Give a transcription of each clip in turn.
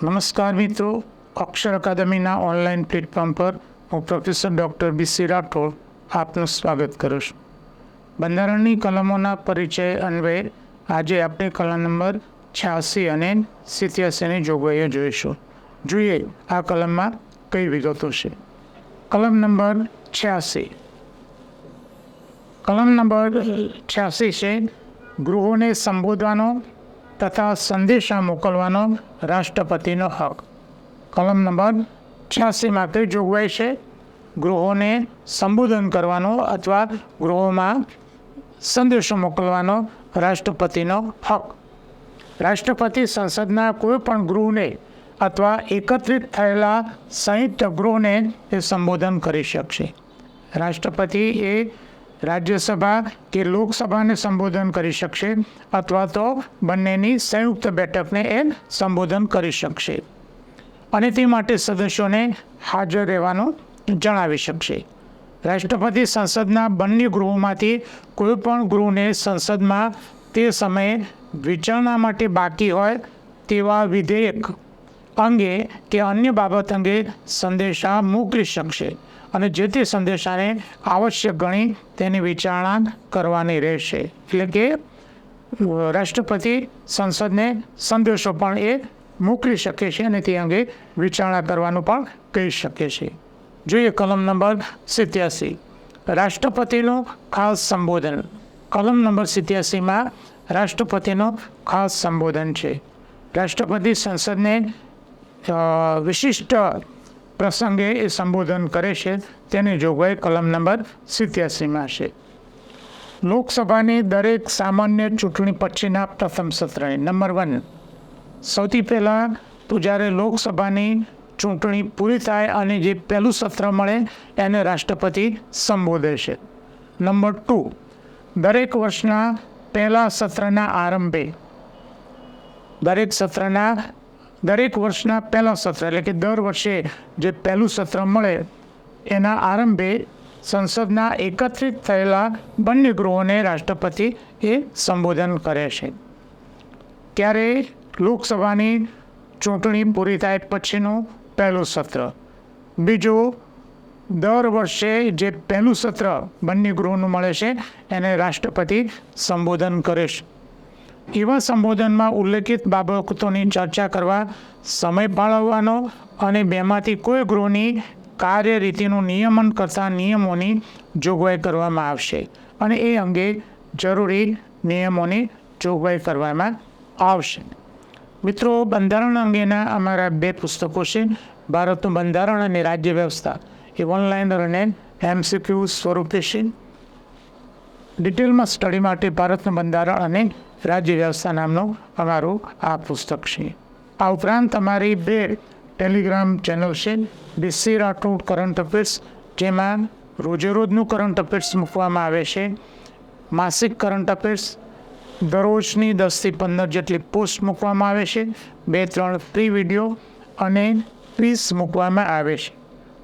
નમસ્કાર મિત્રો. અક્ષર અકાદમીના online platform પર હું પ્રોફેસર ડૉક્ટર બીસી રાઠોડ આપનું સ્વાગત કરું છું. બંધારણની કલમોના પરિચય અન્વયે આજે આપણે કલમ નંબર છ્યાસી અને સિત્યાસીની જોગવાઈઓ જોઈશું. જોઈએ આ કલમમાં કઈ વિગતો છે. કલમ નંબર છ્યાસી. કલમ નંબર છ્યાસી છે, ગૃહોને સંબોધવાનો તથા સંદેશા મોકલવાનો રાષ્ટ્રપતિનો હક. કલમ નંબર છ્યાસીમાં તે જોગવાઈ છે? ગૃહોને સંબોધન કરવાનો અથવા ગૃહોમાં સંદેશો મોકલવાનો રાષ્ટ્રપતિનો હક. રાષ્ટ્રપતિ સંસદના કોઈપણ ગૃહને અથવા એકત્રિત થયેલા સંયુક્ત ગૃહને એ સંબોધન કરી શકશે. રાષ્ટ્રપતિ એ રાજ્યસભા કે લોકસભાને સંબોધન કરી શકશે અથવા તો બંનેની સંયુક્ત બેઠકને એ સંબોધન કરી શકશે. અને તે માટે સદસ્યોને હાજર રહેવાનું જણાવી શકશે. રાષ્ટ્રપતિ સંસદના બંને ગૃહોમાંથી કોઈપણ ગૃહને સંસદમાં તે સમયે વિચારણા માટે બાકી હોય તેવા વિધેયક અંગે કે અન્ય બાબત અંગે સંદેશા મોકલી શકશે. અને જે તે સંદેશાને આવશ્યક ગણી તેની વિચારણા કરવાની રહેશે. એટલે કે રાષ્ટ્રપતિ સંસદને સંદેશો પણ એ મોકલી શકે છે અને તે અંગે વિચારણા કરવાનું પણ કહી શકે છે. જોઈએ કલમ નંબર સિત્યાસી. રાષ્ટ્રપતિનું ખાસ સંબોધન. કલમ નંબર સિત્યાસીમાં રાષ્ટ્રપતિનું ખાસ સંબોધન છે. રાષ્ટ્રપતિ સંસદને વિશિષ્ટ પ્રસંગે એ સંબોધન કરે છે. તેની જોગવાઈ કલમ નંબર સિત્યાસીમાં છે. લોકસભાની દરેક સામાન્ય ચૂંટણી પછીના પ્રથમ સત્રએ નંબર વન. સૌથી પહેલાં તો જ્યારે લોકસભાની ચૂંટણી પૂરી થાય અને જે પહેલું સત્ર મળે એને રાષ્ટ્રપતિ સંબોધે છે. Number two. દરેક વર્ષના પહેલા સત્રના આરંભે. દરેક સત્રના દરેક વર્ષના પહેલા સત્ર, એટલે કે દર વર્ષે જે પહેલું સત્ર મળે, એના આરંભે સંસદના એકત્રિત થયેલા બંને ગૃહોને રાષ્ટ્રપતિ એ સંબોધન કરે છે. ત્યારે લોકસભાની ચૂંટણી પૂરી થાય પછીનું પહેલું સત્ર. બીજું, દર વર્ષે જે પહેલું સત્ર બંને ગૃહોનું મળે છે, એને રાષ્ટ્રપતિ સંબોધન કરે છે. એવા સંબોધનમાં ઉલ્લેખિત બાબતોની ચર્ચા કરવા સમય ફાળવવાનો અને બેમાંથી કોઈ ગૃહની કાર્યરીતિનું નિયમન કરતા નિયમોની જોગવાઈ કરવામાં આવશે અને એ અંગે જરૂરી નિયમોની જોગવાઈ કરવામાં આવશે. મિત્રો, બંધારણ અંગેના અમારા બે પુસ્તકો છે ભારતનું બંધારણ અને રાજ્ય વ્યવસ્થા. એ ઓનલાઈન અને એમસીક્યુ સ્વરૂપે છે. ડિટેલમાં સ્ટડી માટે ભારતનું બંધારણ અને રાજ્ય વ્યવસ્થા નામનું અમારું આ પુસ્તક છે આ ઉપરાંત અમારી બે ટેલિગ્રામ ચેનલ છે ડીસી રાઠોડ કરંટ અફેર્સ જેમાં રોજેરોજનું કરંટ અફેર્સ મૂકવામાં આવે છે માસિક કરંટ અફેર્સ દરરોજની દસથી પંદર જેટલી પોસ્ટ મૂકવામાં આવે છે બે ત્રણ ફ્રી વીડિયો અને ક્વિઝ મૂકવામાં આવે છે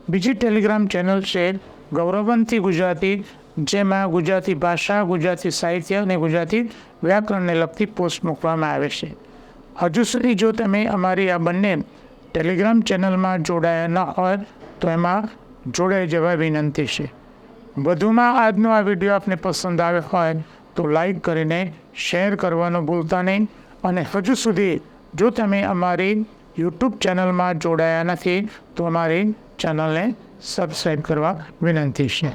બીજી ટેલિગ્રામ ચેનલ છે ગૌરવંતી ગુજરાતી જેમાં ગુજરાતી ભાષા ગુજરાતી સાહિત્ય અને ગુજરાતી વ્યાકરણને લગતી પોસ્ટ મૂકવામાં આવે છે. હજુ સુધી જો તમે અમારી આ બંને ટેલિગ્રામ ચેનલમાં જોડાયા ન હોય તો એમાં જોડાઈ જવા વિનંતી છે. વધુમાં આજનો આ વીડિયો આપને પસંદ આવ્યો હોય, તો લાઈક કરીને શેર કરવાનું ભૂલતા નહીં. અને હજુ સુધી જો તમે અમારી યુટ્યુબ ચેનલમાં જોડાયા નથી, તો અમારી ચેનલને સબસ્ક્રાઈબ કરવા વિનંતી છે.